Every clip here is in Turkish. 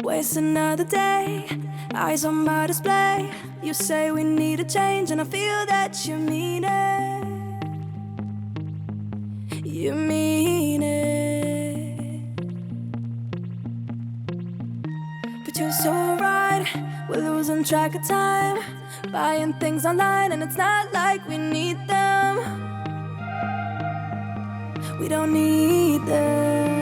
Waste another day, eyes on my display. You say we need a change, and I feel that you mean it. You mean it. But you're so right, we're losing track of time. Buying things online, and it's not like we need them. We don't need them.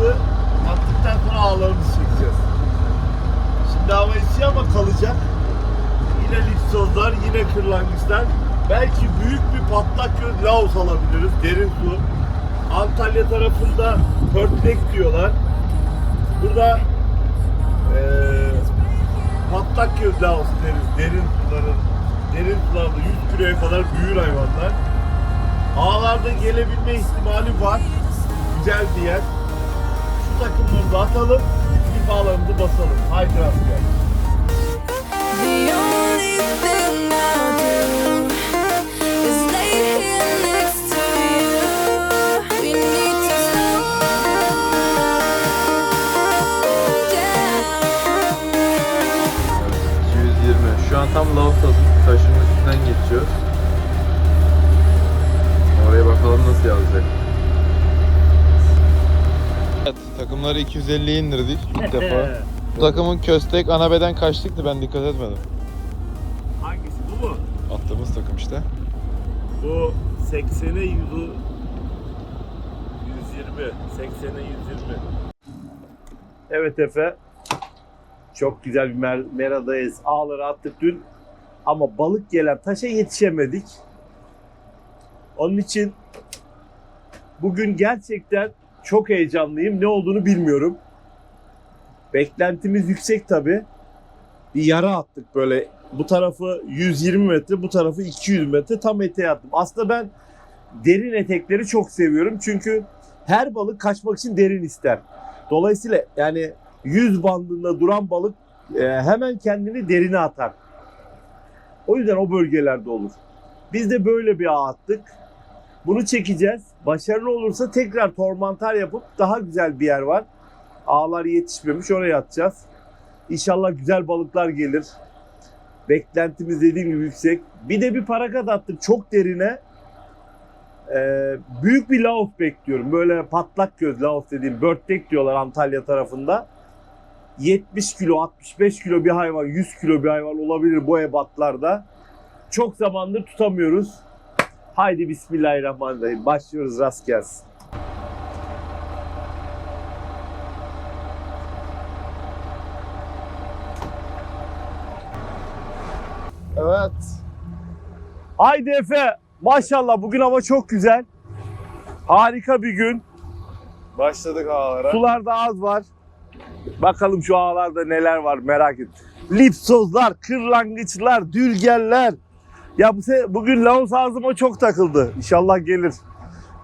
Harekatlarımızı yaptıktan sonra ağlarımızı çekeceğiz. Şimdi hava esiyor ama kalacak. Yine lipsozlar, yine kırlangıçlar. Belki büyük bir patlak göz Laos alabiliriz. Derin su. Antalya tarafında pörtlek diyorlar. Burada eee patlak göz Laos deriz. Derin suların, derin sularda 100 kiloya kadar büyür hayvanlar. Ağlarda gelebilme ihtimali var. Güzel bir yer. Da atalım. Bir bağlarımızı basalım. Haydi rastgele. The only thing I'll do is lay here next to you. We need to slow down. 220. Şu an tam Laos taşının üstünden geçiyoruz. Oraya bakalım nasıl yazacak. Evet, takımları 250'ye indirdik ilk defa. Bu takımın köstek anabeden kaçtıktı ben dikkat etmedim. Hangisi bu mu? Attığımız takım işte. Bu 80'e 100'ü 120. 80'e 120. Evet Efe. Çok güzel bir mer meradayız. Ağları attık dün. Ama balık gelen taşa yetişemedik. Onun için bugün gerçekten çok heyecanlıyım. Ne olduğunu bilmiyorum. Beklentimiz yüksek tabi. Bir yara attık böyle. Bu tarafı 120 metre, bu tarafı 200 metre tam eteğe attım. Aslında ben derin etekleri çok seviyorum. Çünkü her balık kaçmak için derin ister. Dolayısıyla yani 100 bandında duran balık e, hemen kendini derine atar. O yüzden o bölgelerde olur. Biz de böyle bir ağ attık. Bunu çekeceğiz. Başarılı olursa tekrar tormantar yapıp daha güzel bir yer var. Ağlar yetişmemiş oraya atacağız. İnşallah güzel balıklar gelir. Beklentimiz dediğim gibi yüksek. Bir de bir parakat attık çok derine. Ee, büyük bir laos bekliyorum. Böyle patlak göz laos dediğim börtlek diyorlar Antalya tarafında. 70 kilo, 65 kilo bir hayvan, 100 kilo bir hayvan olabilir bu ebatlarda. Çok zamandır tutamıyoruz. Haydi Bismillahirrahmanirrahim. Başlıyoruz rast gelsin. Evet. Haydi Efe. Maşallah bugün hava çok güzel. Harika bir gün. Başladık ağlara. Sularda az var. Bakalım şu ağlarda neler var merak et. Lipsozlar, kırlangıçlar, dülgerler. Ya bu se- bugün Laos ağzıma çok takıldı. İnşallah gelir.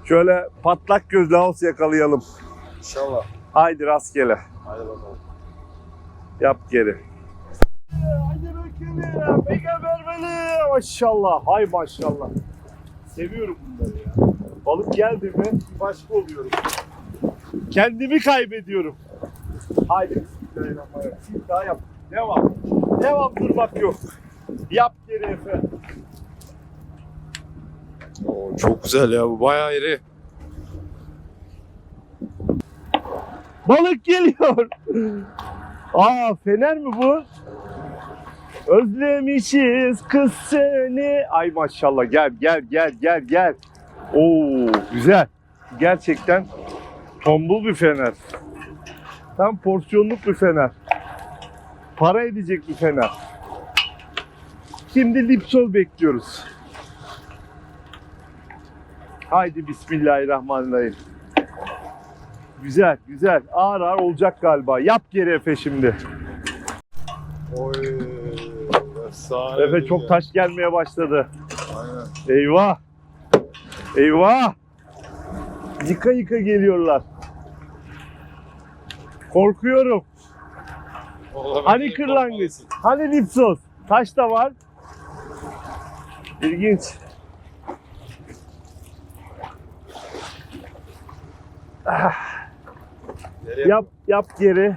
Şöyle patlak göz Laos yakalayalım. İnşallah. Haydi rastgele. Hadi bakalım. Yap geri. Haydi bakayım. Mega berbeli. Maşallah. Hay maşallah. Seviyorum bunları ya. Balık geldi mi başka oluyorum. Kendimi kaybediyorum. Haydi bismillahirrahmanirrahim. Daha yap. Devam. Devam durmak yok. Yap geri Efe. Çok güzel ya bu bayağı iri. Balık geliyor. Aa fener mi bu? Özlemişiz kız seni. Ay maşallah gel gel gel gel gel. Oo güzel. Gerçekten tombul bir fener. Tam porsiyonluk bir fener. Para edecek bir fener. Şimdi Lipsol bekliyoruz. Haydi Bismillahirrahmanirrahim. Güzel, güzel. Ağır ağır olacak galiba. Yap geri Efe şimdi. Oy. Efsane. Efe çok ya. taş gelmeye başladı. Aynen. Eyvah. Eyvah. Yıka yıka geliyorlar. Korkuyorum. Vallahi Hani kırlangıç? Hani Lipsos? Taş da var. İlginç. Nereye? Yap yap geri.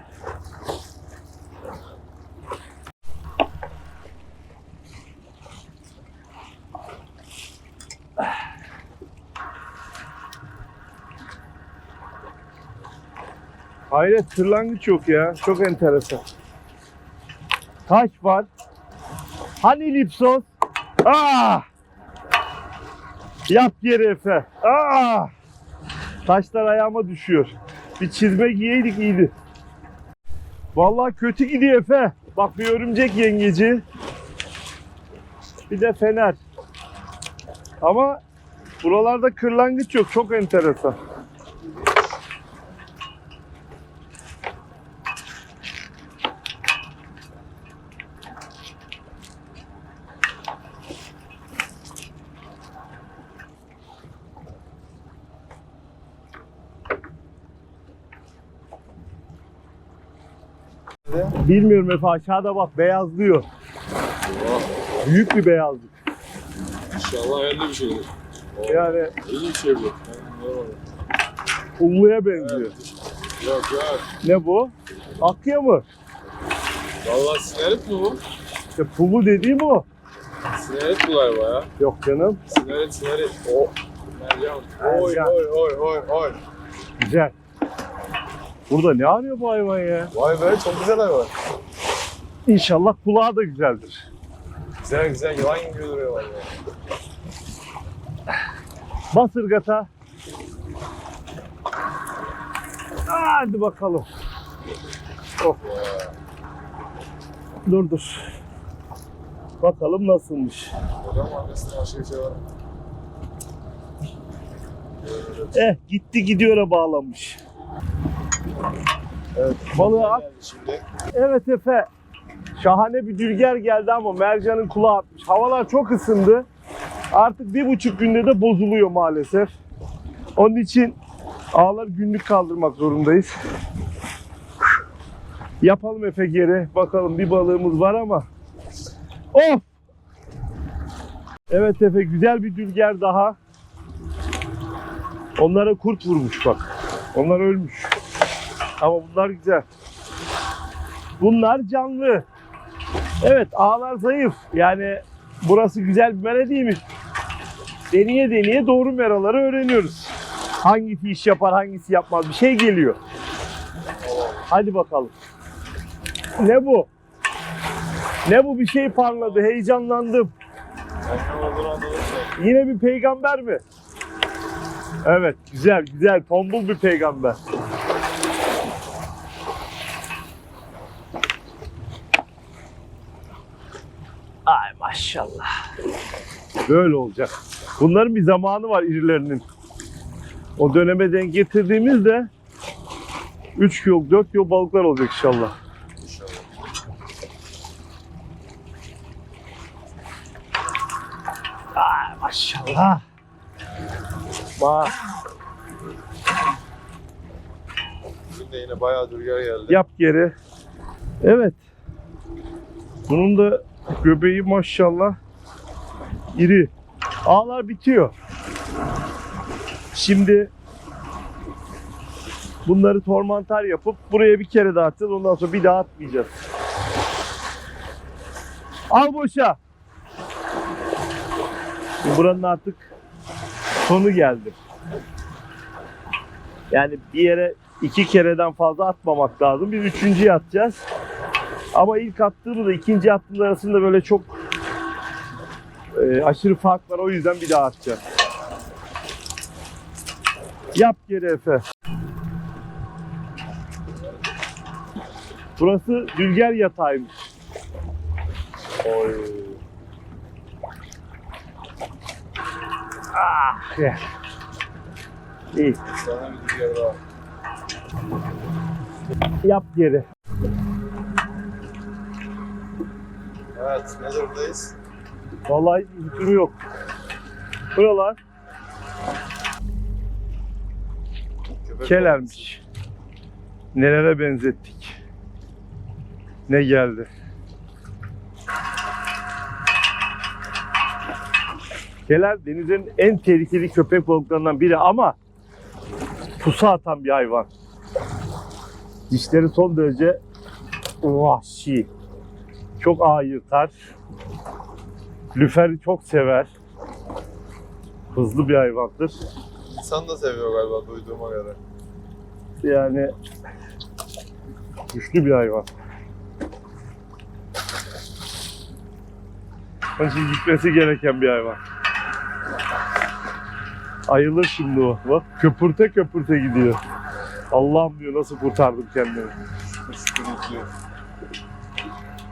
Hayret tırlangıç yok ya. Çok enteresan. Taş var. Hani lipsos? Ah! Yap geri Efe. Ah! Taşlar ayağıma düşüyor. Bir çizme giyeydik iyiydi. Vallahi kötü gidiyor Efe. Bak bir örümcek yengeci. Bir de fener. Ama buralarda kırlangıç yok. Çok enteresan. Bilmiyorum Efe aşağıda bak beyazlıyor. Büyük bir beyazlık. İnşallah hayırlı bir şeydir. Yani İyi bir şey bu. ulluya benziyor. Yok yok. Ne bu? Akya mı? Vallahi sinerit mi bu? İşte pulu dediğim o. Sinerit bu galiba ya. Yok canım. Sinerit sinerit. O. Mercan. Oy oy oy oy oy. Güzel. Burada ne arıyor bu hayvan ya? Vay be çok güzel hayvan. İnşallah kulağı da güzeldir. Güzel güzel yılan gibi duruyor valla. Bas ırgata. Hadi bakalım. Oh. Dur dur. Bakalım nasılmış. Hocam arkasında başka bir şey var mı? Eh gitti gidiyor'a bağlanmış. Evet, balığı at. Evet Efe. Şahane bir dülger geldi ama mercanın kulağı atmış. Havalar çok ısındı. Artık bir buçuk günde de bozuluyor maalesef. Onun için ağları günlük kaldırmak zorundayız. Yapalım Efe geri. Bakalım bir balığımız var ama. Of! Evet Efe güzel bir dülger daha. Onlara kurt vurmuş bak. Onlar ölmüş. Ama bunlar güzel. Bunlar canlı. Evet ağlar zayıf. Yani burası güzel bir mera? Deneye deneye doğru meraları öğreniyoruz. Hangisi iş yapar hangisi yapmaz bir şey geliyor. Hadi bakalım. Ne bu? Ne bu bir şey parladı heyecanlandım. Yine bir peygamber mi? Evet güzel güzel tombul bir peygamber. Ay maşallah. Böyle olacak. Bunların bir zamanı var irilerinin. O döneme denk getirdiğimizde 3 kilo 4 kilo balıklar olacak inşallah. İnşallah. Ay maşallah. Bak Bugün de yine bayağı rüzgar geldi. yap geri. Evet. Bunun da göbeği maşallah iri. Ağlar bitiyor. Şimdi bunları tormantar yapıp buraya bir kere daha atacağız. Ondan sonra bir daha atmayacağız. Al boşa. Buranın artık sonu geldi. Yani bir yere iki kereden fazla atmamak lazım. Biz üçüncüye atacağız. Ama ilk attığımızda ikinci attığımız arasında böyle çok e, aşırı fark var. O yüzden bir daha atacağız. Yap geri Efe. Burası Dülger yatağıymış. Oy. Ah, ya. İyi. Yap geri. Evet, ne durumdayız? Vallahi hiç hükmü yok. Buralar Köpek kelermiş. Nelere benzettik. Ne geldi? Keler denizin en tehlikeli köpek balıklarından biri ama pusu atan bir hayvan. Dişleri son derece vahşi. Çok ağ yırtar. Lüferi çok sever. Hızlı bir hayvandır. İnsan da seviyor galiba duyduğuma göre. Yani güçlü bir hayvan. Onun için gitmesi gereken bir hayvan. Ayılır şimdi o. Bak köpürte köpürte gidiyor. Allah'ım diyor nasıl kurtardım kendimi. Sıkıntı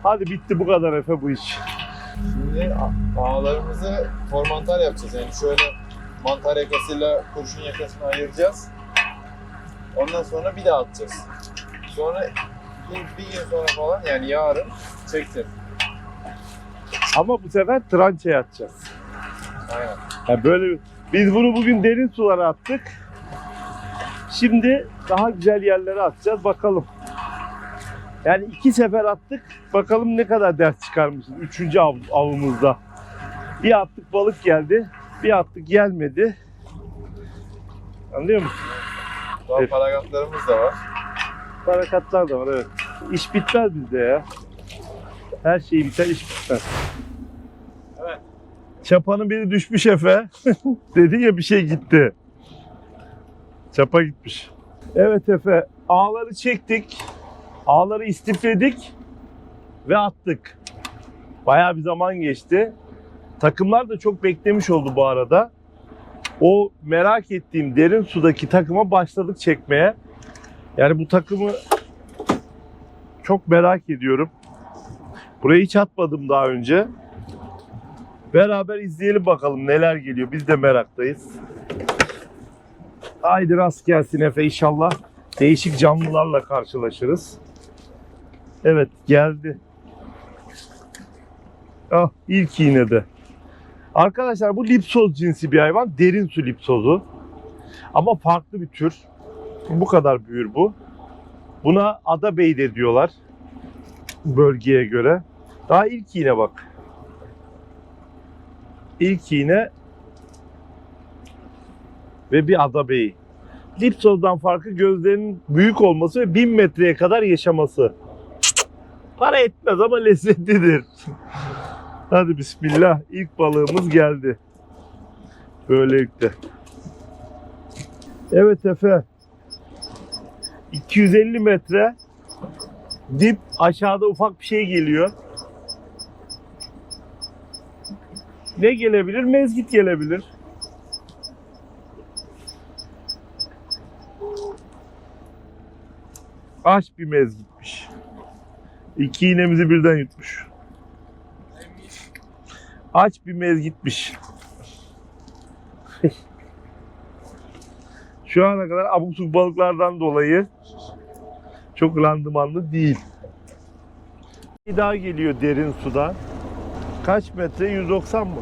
Hadi bitti bu kadar Efe bu iş. Şimdi ağlarımızı formantar yapacağız. Yani şöyle mantar yakasıyla kurşun yakasını ayıracağız. Ondan sonra bir daha atacağız. Sonra bir, bir gün sonra falan yani yarın çekeceğiz. Ama bu sefer trançaya atacağız. Aynen. Yani böyle biz bunu bugün derin sulara attık. Şimdi daha güzel yerlere atacağız bakalım. Yani iki sefer attık. Bakalım ne kadar ders çıkarmışız. Üçüncü av, avımızda. Bir attık balık geldi. Bir attık gelmedi. Anlıyor musun? Daha Evet. paragatlarımız da var. Harekatlar da var evet. İş bitmez bizde ya. Her şey biter iş bitmez. Evet. Çapanın biri düşmüş Efe. Dedin ya bir şey gitti. Çapa gitmiş. Evet Efe ağları çektik. Ağları istifledik ve attık. Bayağı bir zaman geçti. Takımlar da çok beklemiş oldu bu arada. O merak ettiğim derin sudaki takıma başladık çekmeye. Yani bu takımı çok merak ediyorum. Burayı hiç atmadım daha önce. Beraber izleyelim bakalım neler geliyor. Biz de meraktayız. Haydi rast gelsin Efe inşallah. Değişik canlılarla karşılaşırız. Evet geldi. Ah ilk iğnede. Arkadaşlar bu lipsoz cinsi bir hayvan. Derin su lipsozu. Ama farklı bir tür. Bu kadar büyür bu. Buna ada bey de diyorlar. Bölgeye göre. Daha ilk iğne bak. İlk iğne ve bir ada beyi. Lipsoz'dan farkı gözlerinin büyük olması ve 1000 metreye kadar yaşaması. Para etmez ama lezzetlidir. Hadi bismillah. İlk balığımız geldi. Böylelikle. Evet Efe. 250 metre dip aşağıda ufak bir şey geliyor. Ne gelebilir? Mezgit gelebilir. Aç bir mezgitmiş. İki iğnemizi birden yutmuş. Aç bir mezgitmiş. Şu ana kadar abuk subuk balıklardan dolayı çok randımanlı değil. Bir daha geliyor derin sudan. Kaç metre? 190 mı?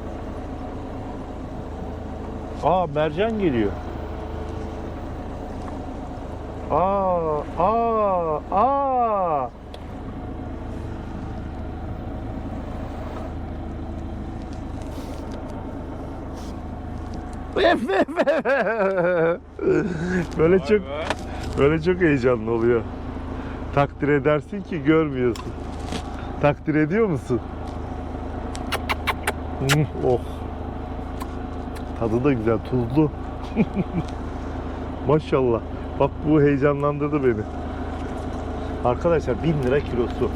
Aa mercan geliyor. Aa, aa, aa. Böyle çok böyle çok heyecanlı oluyor. Takdir edersin ki görmüyorsun. Takdir ediyor musun? Oh. tadı da güzel, tuzlu. Maşallah. Bak bu heyecanlandırdı beni. Arkadaşlar 1000 lira kilosu.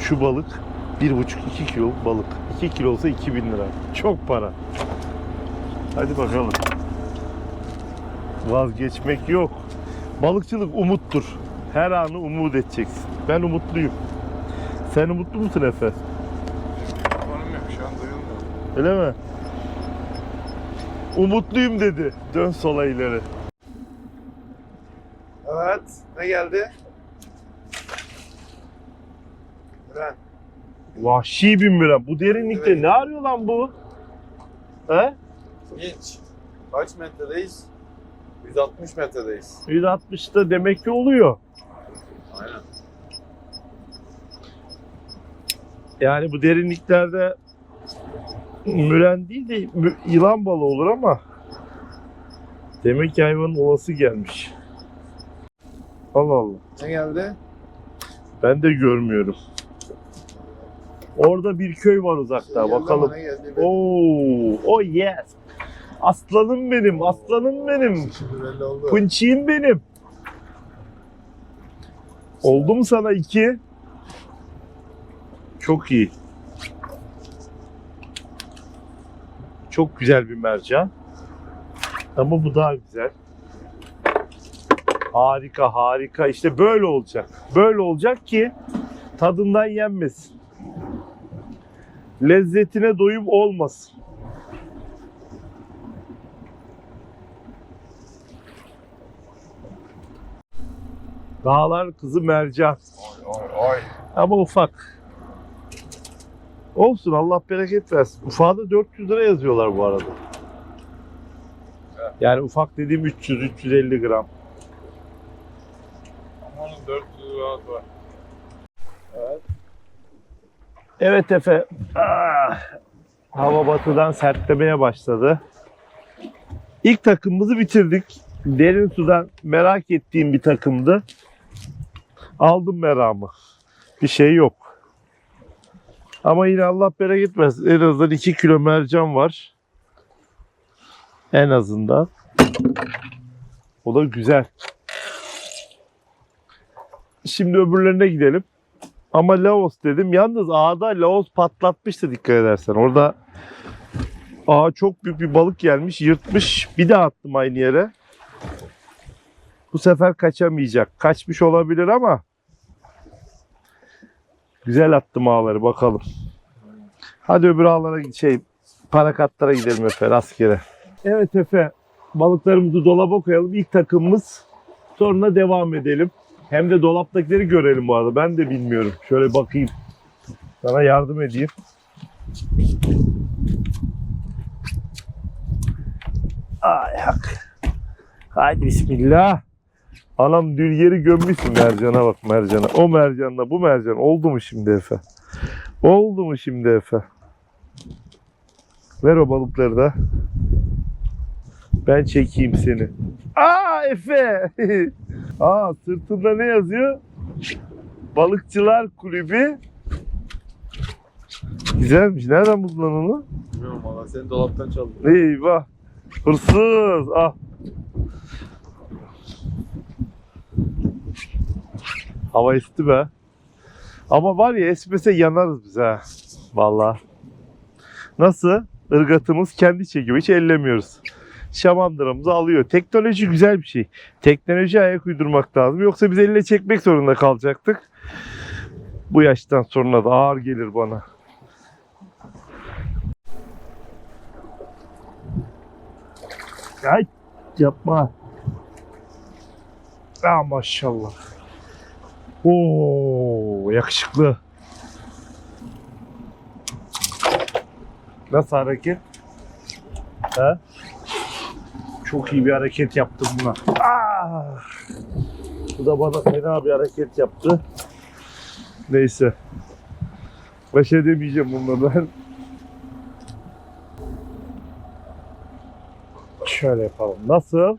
Şu balık 1,5-2 kilo balık. 2 kilo olsa 2000 lira. Çok para. Hadi bakalım. Vazgeçmek yok. Balıkçılık umuttur. Her anı umut edeceksin. Ben umutluyum. Sen umutlu musun Efe? Telefonum yok şu an duyulmuyor. Öyle mi? Umutluyum dedi. Dön sola ileri. Evet. Ne geldi? Ren. Vahşi bir müren. Bu derinlikte Evet. ne arıyor lan bu? He? Hiç. Kaç metredeyiz? 160 metredeyiz. 160'da demek ki oluyor. Aynen. Yani bu derinliklerde müren değil de mü- yılan balığı olur ama demek ki hayvanın olası gelmiş. Allah Allah. Ne geldi? Ben de görmüyorum. Orada bir köy var uzakta. Ama Bakalım. Oo, oh yes. Aslanım benim, aslanım benim. Punçiğim benim. Oldu mu sana iki? Çok iyi. Çok güzel bir mercan. Ama bu daha güzel. Harika harika. İşte böyle olacak. Böyle olacak ki tadından yenmesin. Lezzetine doyum olmasın. Dağlar kızı mercan. Oy oy. Ama ufak. Olsun Allah bereket versin. Ufağa da 400 lira yazıyorlar bu arada. Yani ufak dediğim 300-350 gram. Ama onun 400 rahat var. Evet. Evet Efe. Ah, hava batıdan sertlemeye başladı. İlk takımımızı bitirdik. Derin sudan merak ettiğim bir takımdı. Aldım meramı. Bir şey yok. Ama yine Allah bereket versin. En azından 2 kilo mercan var. En azından. O da güzel. Şimdi öbürlerine gidelim. Ama Laos dedim. Yalnız ağda Laos patlatmıştı dikkat edersen. Orada ağa çok büyük bir balık gelmiş. Yırtmış. Bir daha attım aynı yere. Bu sefer kaçamayacak. Kaçmış olabilir ama güzel attım ağları bakalım. Hadi öbür ağlara şey parakatlara gidelim Efe rastgele. Evet Efe balıklarımızı dolaba koyalım. İlk takımımız sonra devam edelim. Hem de dolaptakileri görelim bu arada. Ben de bilmiyorum. Şöyle bakayım. Sana yardım edeyim. Ayak. Haydi bismillah. Anam dülgeri gömmüşsün mercana bak mercana. O mercanla bu mercan oldu mu şimdi Efe? Oldu mu şimdi Efe? Ver o balıkları da. Ben çekeyim seni. Aa Efe! Aa sırtında ne yazıyor? Balıkçılar Kulübü. Güzelmiş. Nereden buldun onu? Bilmiyorum valla seni dolaptan çaldım. Eyvah. Hırsız. Ah. Hava esti be. Ama var ya esmese yanarız biz ha. Vallahi. Nasıl? Irgatımız kendi çekiyor. Hiç ellemiyoruz. Şamandıramızı alıyor. Teknoloji güzel bir şey. Teknoloji ayak uydurmak lazım. Yoksa biz elle çekmek zorunda kalacaktık. Bu yaştan sonra da ağır gelir bana. Ay yapma. Ah maşallah. Oo yakışıklı. Nasıl hareket? He? Çok iyi bir hareket yaptım buna. Ah! Bu da bana fena bir hareket yaptı. Neyse. Baş edemeyeceğim bununla ben. Şöyle yapalım. Nasıl?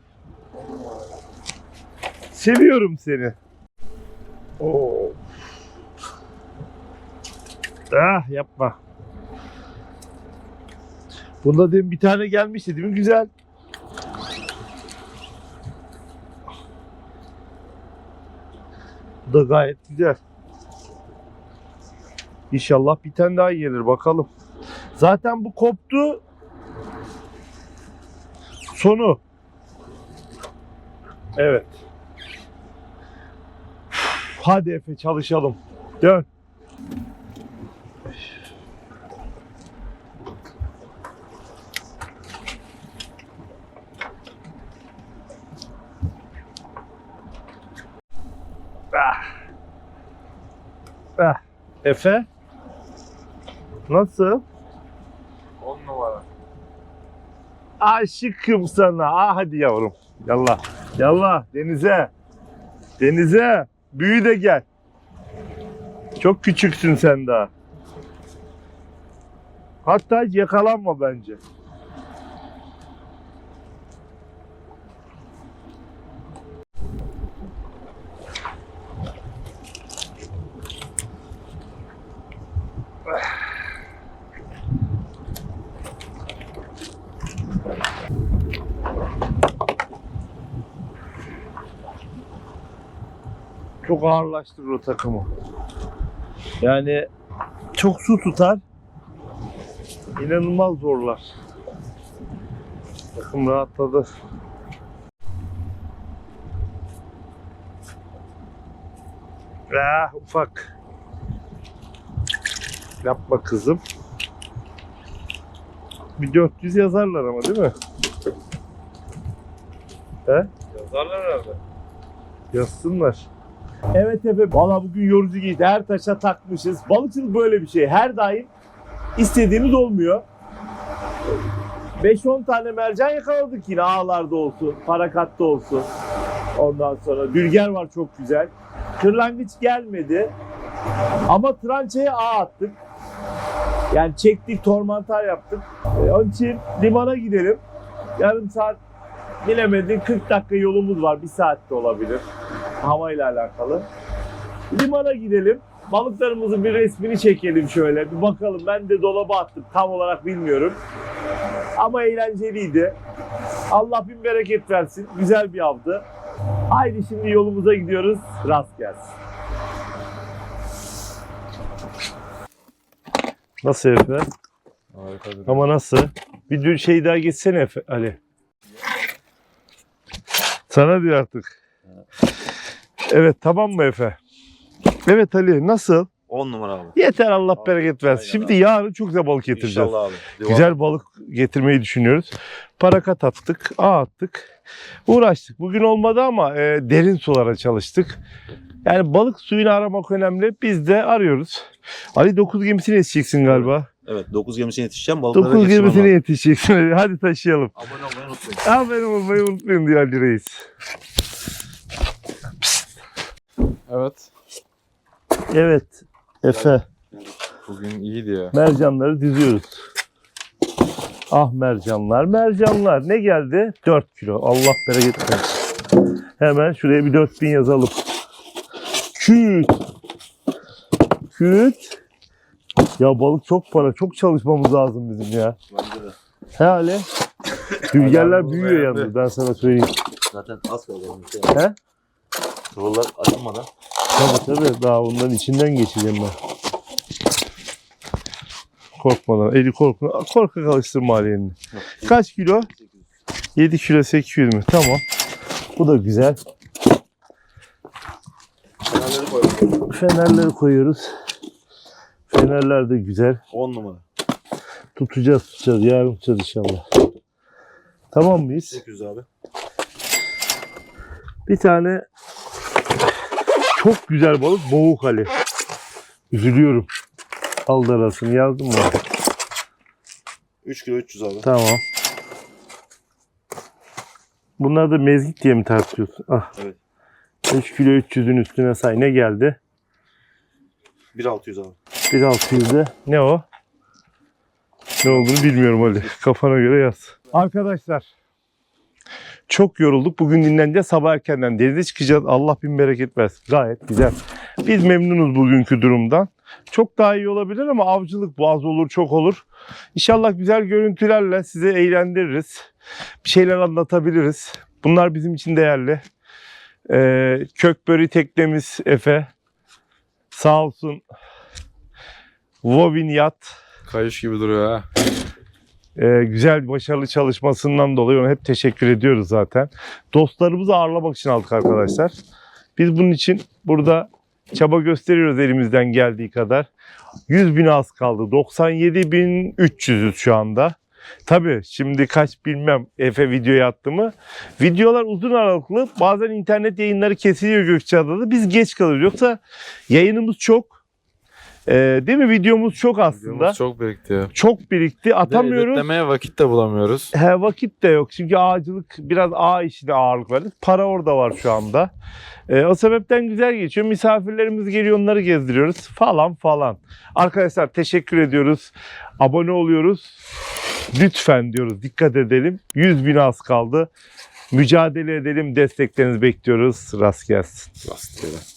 Seviyorum seni. Oo. Ah yapma. Bunda demin bir tane gelmişti değil mi? Güzel. Bu da gayet güzel. İnşallah bir tane daha gelir bakalım. Zaten bu koptu. Sonu. Evet. Hadi Efe çalışalım. Dön. Ah. Ah. Efe. Nasıl? 10 numara. Aşıkım sana. Ah hadi yavrum. Yallah. Yallah denize. Denize. Büyü de gel. Çok küçüksün sen daha. Hatta yakalanma bence. Çok ağırlaştırır o takımı. Yani çok su tutar. İnanılmaz zorlar. Takım rahatladı. Ah ufak. Yapma kızım. Bir 400 yazarlar ama değil mi? Yazarlar herhalde. Yazsınlar. Evet Efe. Valla bugün yorucu geçti. Her taşa takmışız. Balıkçılık böyle bir şey. Her daim istediğimiz olmuyor. 5-10 tane mercan yakaladık yine ağlarda olsun, parakatta olsun. Ondan sonra dülger var çok güzel. Kırlangıç gelmedi. Ama trançaya ağ attık. Yani çektik, tormantar yaptık. Ee, onun için limana gidelim. Yarım saat bilemedin 40 dakika yolumuz var. Bir saat olabilir. Havayla alakalı. Limana gidelim. Balıklarımızın bir resmini çekelim şöyle. Bir bakalım. Ben de dolaba attım. Tam olarak bilmiyorum. Ama eğlenceliydi. Allah bin bereket versin. Güzel bir avdı. Haydi şimdi yolumuza gidiyoruz. Rast gelsin. Nasıl Efe? Harika bir Ama nasıl? Bir şey daha geçsene Efe, Ali. Sana diyor artık. Evet tamam mı Efe? Evet Ali nasıl? 10 numara abi. Yeter Allah bereket versin. Aynen Şimdi abi. yarın çok güzel balık getireceğiz. İnşallah abi. Devam. Güzel balık getirmeyi düşünüyoruz. Parakat attık, ağ attık. Uğraştık. Bugün olmadı ama e, derin sulara çalıştık. Yani balık suyunu aramak önemli. Biz de arıyoruz. Ali 9 gemisine yetişeceksin galiba. Evet 9 gemisine yetişeceğim. Balıklara 9 yetişmem gemisine yetişeceksin. Hadi taşıyalım. Abone olmayı unutmayın. Aferin olmayı unutmayın diyor Ali Reis. Evet. Evet. Efe. Bugün iyiydi ya. Mercanları diziyoruz. Ah mercanlar, mercanlar. Ne geldi? 4 kilo. Allah bereket versin. Hemen şuraya bir 4000 yazalım. Küt. Küt. Ya balık çok para. Çok çalışmamız lazım bizim ya. Bence de. He Ali? Dülgerler büyüyor yalnız ben sana söyleyeyim. Zaten az kaldı. Şey. He? Sıvılar açılmadan. Tabii tabii daha onların içinden geçeceğim ben. Korkmadan. Eli korkma. Korkak alıştırma Ali elini. Kaç kilo? 7 kilo 800 mü? Tamam. Bu da güzel. Koyalım. Fenerleri koyuyoruz. Fenerler de güzel. 10 numara. Tutacağız tutacağız. Yarın tutacağız inşallah. Tamam mıyız? 800 abi. Bir tane çok güzel balık boğuk Ali. Üzülüyorum. Al arasını yazdım mı? 3 kilo 300 abi. Tamam. Bunlar da mezgit diye mi tartıyorsun? Ah. Evet. 3 kilo 300'ün üstüne say. Ne geldi? 1600 abi. 1600'de. Ne o? Ne olduğunu bilmiyorum Ali. Kafana göre yaz. Arkadaşlar. Çok yorulduk. Bugün dinleneceğiz. Sabah erkenden denize çıkacağız. Allah bin bereket versin. Gayet güzel. Biz memnunuz bugünkü durumdan. Çok daha iyi olabilir ama avcılık bu az olur çok olur. İnşallah güzel görüntülerle sizi eğlendiririz. Bir şeyler anlatabiliriz. Bunlar bizim için değerli. Ee, Kökböri teknemiz Efe. Sağ olsun. Vovin Yat. Kayış gibi duruyor ha. Ee, güzel başarılı çalışmasından dolayı ona hep teşekkür ediyoruz zaten. Dostlarımızı ağırlamak için aldık arkadaşlar. Biz bunun için burada çaba gösteriyoruz elimizden geldiği kadar. 100 bin az kaldı. 97 bin 300'üz şu anda. Tabii şimdi kaç bilmem Efe videoya attı mı. Videolar uzun aralıklı. Bazen internet yayınları kesiliyor Gökçeada'da. Biz geç kalıyoruz. Yoksa yayınımız çok. Ee, değil mi? Videomuz çok aslında. Videomuz çok birikti ya. Çok birikti. Atamıyoruz. Editlemeye vakit de bulamıyoruz. He, vakit de yok. Çünkü ağacılık biraz ağ işine ağırlık verdik. Para orada var şu anda. Ee, o sebepten güzel geçiyor. Misafirlerimiz geliyor onları gezdiriyoruz falan falan. Arkadaşlar teşekkür ediyoruz. Abone oluyoruz. Lütfen diyoruz dikkat edelim. 100 bin az kaldı. Mücadele edelim. Desteklerinizi bekliyoruz. Rast gelsin. Rastgele.